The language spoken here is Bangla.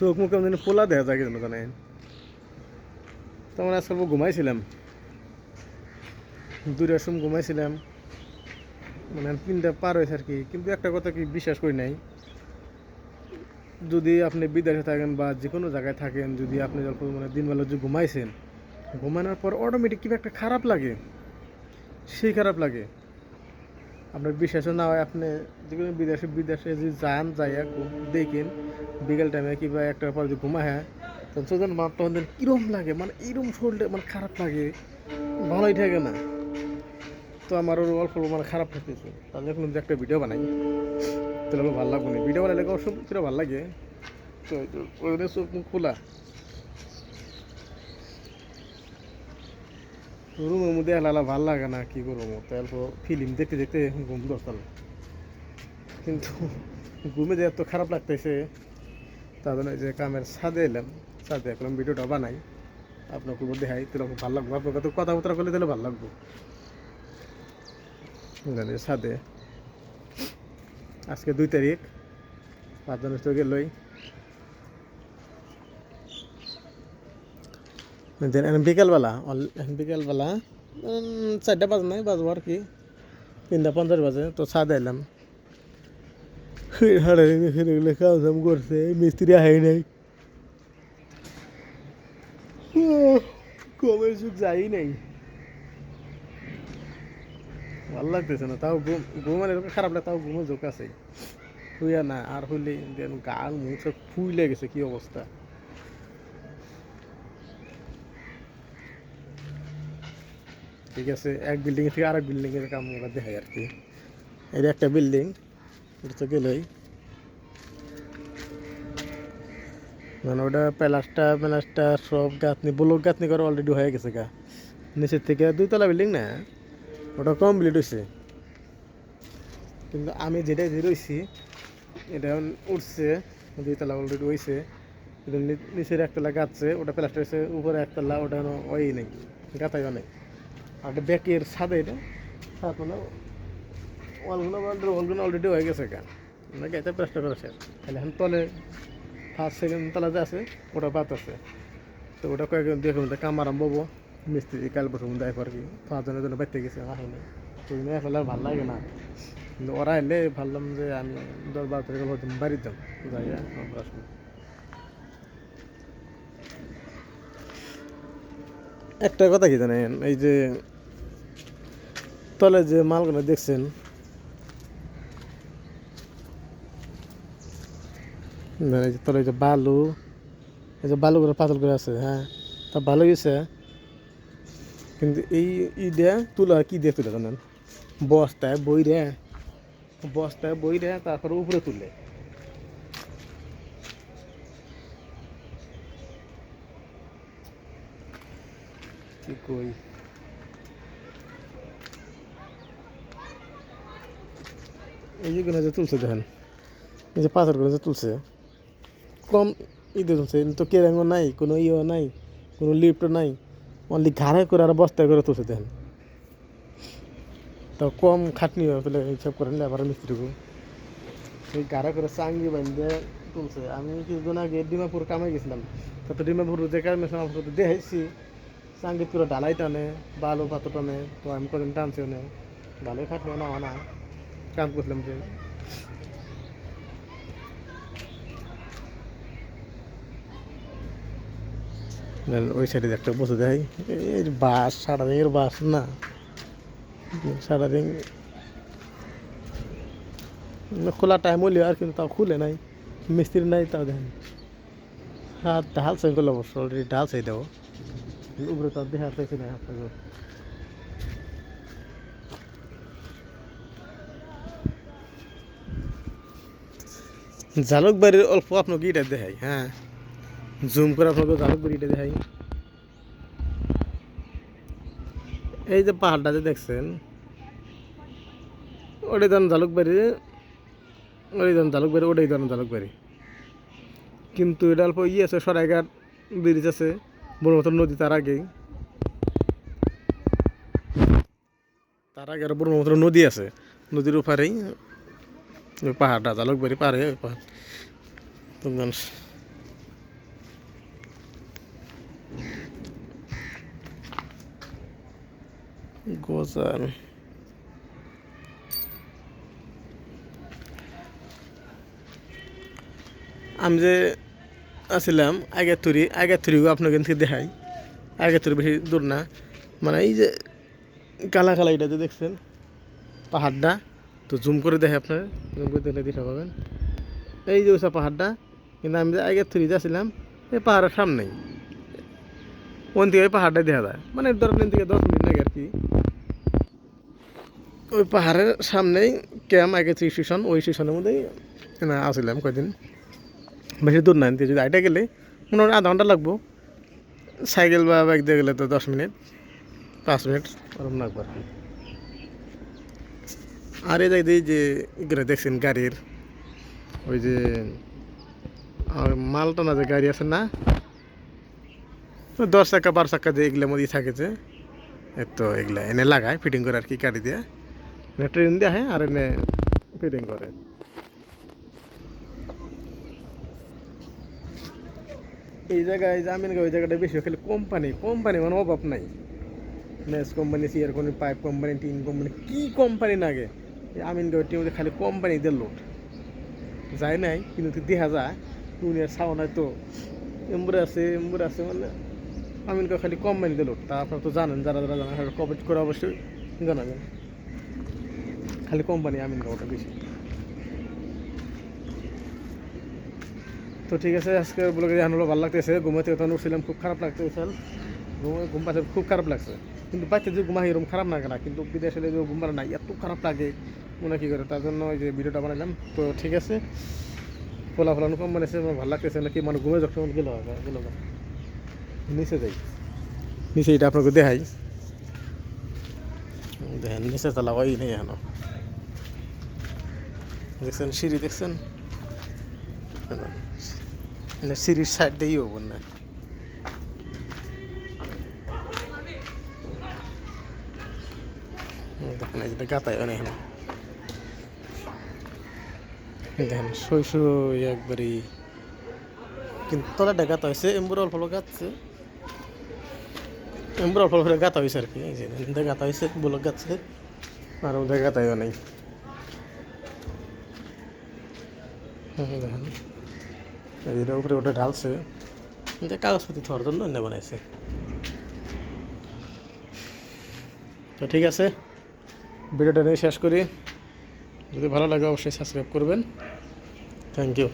চোখ মুখ কেমন পোলা দেখা যায় কেন জানেন তখন আজকাল ঘুমাইছিলাম। দূরের সময় ঘুমাইছিলাম। মানে তিনটা পার হয়েছে আর কি। কিন্তু একটা কথা কি বিশ্বাস করি নাই। যদি আপনি বিদেশে থাকেন বা যে কোনো জায়গায় থাকেন, যদি আপনি যখন মানে দিনবেলা যদি ঘুমাইছেন, ঘুমানোর পর অটোমেটিক কিবা একটা খারাপ লাগে। সেই খারাপ লাগে। আপনার বিশ্বাস না হয় আপনি যে কোনো বিদেশে বিদেশে যদি যান যাইয়া দেখেন, বিকেল টাইমে কিংবা একটা পর যদি ঘুমা হ্যাঁ তখন সোজন মা তখন কিরম লাগে মানে এরম শরীরটা মানে খারাপ লাগে, ভালোই থাকে না। তো আমার ওর অল্প মানে খারাপ থাকতেছে তাহলে এখন একটা ভিডিও বানাই। তাহলে ভালো লাগবে ভিডিও বানালে অবশ্য সেটা ভালো লাগে। তো ওই জন্য চোখ খোলা। রুমের মধ্যে হেলালা ভালো লাগে না, কি করব তারপর ফিল্ম দেখতে দেখতে ঘুম ধরতাম কিন্তু ঘুমে যে এত খারাপ লাগতেছে, তার জন্য যে কামের ছাদে এলাম, ছাদে এখন ভিডিওটা বানাই, আপনাকে দেখাই, তাহলে ভালো লাগবে। আপনাকে তো কথাবার্তা করলে তাহলে ভালো লাগবে। জানি ছাদে, আজকে দুই তারিখ পাঁচজন গেলই দেন বিকেলবেলা বিকেলবেলা চারটা বাজ নাই বাজবো আর কি তিনটা পঞ্চাশ বাজে তো ছাদে এলাম হাড়ে হেরে গেলে কাজ কাম করছে মিস্ত্রি আহে নাই কমের যুগ যাই নাই ভালো লাগতেছে না তাও ঘুম ঘুমালে এরকম খারাপ লাগে তাও ঘুমো ঝোঁক আছে শুইয়া না আর হইলে দেন গাল মুখ ফুইলে গেছে কি অবস্থা ঠিক আছে, এক বিল্ডিং থেকে আরেক বিল্ডিং এর কাম ওরা দেখায় আর কি। এটা একটা বিল্ডিং এটা তো গেলই। মানে ওটা প্লাস্টার প্লাস্টার সব গাঁথনি, ব্লক গাঁথনি করে অলরেডি হয়ে গেছে গা। নিচের থেকে দুইতলা বিল্ডিং না, ওটা কমপ্লিট হয়েছে কিন্তু আমি যেটা যে রয়েছি এটা উঠছে, দুইতলা অলরেডি হয়েছে কিন্তু নিচের একতলা গাচ্ছে ওটা প্লাস্টার হয়েছে উপরে একতলা, ওটা ওই নেই গাতাইও নেই। আর এটা ব্যাকের ছাদে এটা। ছাদ মানে ওয়ালগুলো অলরেডি হয়ে গেছে গা। মানে গাইতে প্লাস্টার তাহলে এখন তলে ফার্স্ট সেকেন্ড তলা যে আছে, ওটা বাদ আছে। তো ওটা কয়েকজন দেখে মধ্যে কাম আরম্ভ হব। মিস্ত্রি কাল বছর মধ্যে একবার কি, পাঁচজনের জন্য বাইতে গেছে আসলে তো এখন আর ভালো লাগে না। কিন্তু ওরা এলে ভাবলাম যে আমি দশ বারো তারিখে বলতাম বাড়িতে যাম যাইয়া আমরা একটা কথা কি জানেন? এই যে তলে যে মালগুলো দেখছেন এই যে তলে যে বালু, এই যে বালুগুলো পাতল করে আছে হ্যাঁ তা ভালো গেছে কিন্তু এই ই দিয়ে তুলা কি দিয়ে তুলে জানেন? বস্তায় বই রে বস্তায় বই রে তারপরে উপরে তুলে। কি কই এই যেগুলো যে তুলছে দেখেন এই যে পাথরগুলো যে তুলছে কম ইতে তুলছে তো কেরাঙ্গো নাই কোনো ইয়ে নাই কোনো লিফ্ট নাই অনলি ঘাড়ে করে আর বস্তায় করে তুলছে দেখেন তো কম খাটনি হয়ে ফেলে হিসাব করেন লেবার মিস্ত্রিকে সেই ঘাড়ে করে চাঙ্গি বান্ধে তুলছে আমি কিছুদিন আগে ডিমাপুর কামে গেছিলাম তো ডিমাপুর যে কামে আমার তো চাঙ্গিত করে ডালাই টানে, বালু পাথর টানে, তো আমি কদিন টানছি না। ভালোই খাটনি না না, কাম করলাম যে। ওই সাইডে একটা বসে দেয় এই বাস সারাদিন এর বাস না। সারাদিন খোলা টাইম হলেও আর কিন্তু তাও খুলে নাই। মিস্ত্রি নাই তাও দেখেন হাত ঢাল সাই করলে অবশ্য অলরেডি ঢাল সাই দেবো। উপরে তার দেখা পাইছি না আপনাকে জালুকবাড়ির অল্প আপনাকে এটা দেখাই হ্যাঁ। জুম করে আপনাকে জালুকবাড়ি এটা দেখাই। এই যে পাহাড়টা যে দেখছেন, ওটাই ধরেন জালুকবাড়ি, ওটাই ধরেন জালুকবাড়ি, ওটাই ধরেন জালুকবাড়ি। কিন্তু এটা অল্প ইয়ে আছে, সরাইঘাট ব্রিজ আছে। ব্রহ্মপুত্র নদী তার আগেই। তার আগে আর ব্রহ্মপুত্র নদী আছে। নদীর ওপারেই পাহাড়টা জালকবাড়ি পাহাড়ে পাহাড় গোজাল। আমি যে আসছিলাম আগের তুরি, আগের তুরিও আপনাকে থেকে দেখাই। আগের তুরি বেশি দূর না। মানে এই যে কালা কালা এটা যে দেখছেন, পাহাড়টা, তো জুম করে দেখে আপনার জুম করে দেখলে দেখা পাবেন। এই যে ওইসব পাহাড়টা, কিন্তু আমি যে আগের তুরি যাচ্ছিলাম এই পাহাড়ের সামনেই। ওন থেকে ওই পাহাড়টা দেখা যায়। মানে ধরেন থেকে দশ মিনিট আগে আর কি। ওই পাহাড়ের সামনেই ক্যাম্প আগে স্টেশন ওই স্টেশনের মধ্যেই, না আসছিলাম কয়দিন। বেশি দূর না, এনতে যদি আইটা গেলে মোটামুটি আধা ঘণ্টা লাগবো। সাইকেল বা বাইক দিয়ে গেলে তো দশ মিনিট, পাঁচ মিনিট ওরকম লাগবো আর এই জায়গায় যে এগুলো দেখছেন গাড়ির, ওই যে আর মাল টানা যে গাড়ি আছে না, দশ চাকা, বারো চাকা যে এগুলোর মধ্যেই থাকে যে তো এগুলা এনে লাগায় ফিটিং করে আর কি গাড়ি দিয়ে। ট্রেন দেওয়া হয় আর এনে ফিটিং করে। এই জায়গায় জামিন ওই জায়গাটা বেশি খালি কোম্পানি কোম্পানি মানে অভাব নাই। নেস কোম্পানি সিয়ার company pipe company tin company কি কোম্পানি নাগে এই আমিনগাঁও টিমে খালি কোম্পানি দিয়ে লোড যায় নাই, কিন্তু দেখা যায়, দুনিয়ার ছাও নাই তো এম্বুরে আছে এম্বুরে আছে মানে আমিনগাঁও খালি কোম্পানি দিয়ে লোড তা আপনারা তো জানেন, যারা যারা জানেন কমেন্ট করে অবশ্যই জানাবেন। খালি কোম্পানি আমিনগাঁওটা বেশি। তো ঠিক আছে, আজকে ব্লগে জানালো ভালো লাগতেছে। ঘুমাতে তখন উঠছিলাম, খুব খারাপ লাগতেছে। ঘুম পাচ্ছে খুব খারাপ লাগছে। কিন্তু বাচ্চা যে ঘুমা এরকম খারাপ লাগে না, কিন্তু বিদেশে যে ঘুম পারে না, এত খারাপ লাগে। মনে কী করে, তার জন্য ওই যে ভিডিওটা বানালাম তো ঠিক আছে ফোলা ফলানো কম বানিয়েছে, আমার ভালো লাগতেছে নাকি মানে ঘুমে যখন গেল গেল। নিচে যাই। নিচে এটা আপনাকে দেখাই। দেখেন, নিচে তালা ওই নেই এখনও। দেখছেন, সিঁড়ি দেখছেন? মানে সিঁড়ির সাইড দিয়েই হব না দেখেন এই যে গাতায় অনেক এখানে দেখেন সই সই একবারই কিন্তু তলাটা গাতা হয়েছে এম্বুর অল্প অল্প গাচ্ছে এম্বুর অল্প অল্প করে গাতা হয়েছে আর কি এই যে দেখেন, গাতা হয়েছে ব্লক গাচ্ছে আর ওদের গাতাইও নেই হুম, দেখেন এর উপরে ওটা ঢালছে। যে কাগজপত্র ধোয়ার জন্য এনে বানাইছে। তো ঠিক আছে ভিডিওটা নিয়ে শেষ করি। যদি ভালো লাগে অবশ্যই সাবস্ক্রাইব করবেন। Thank you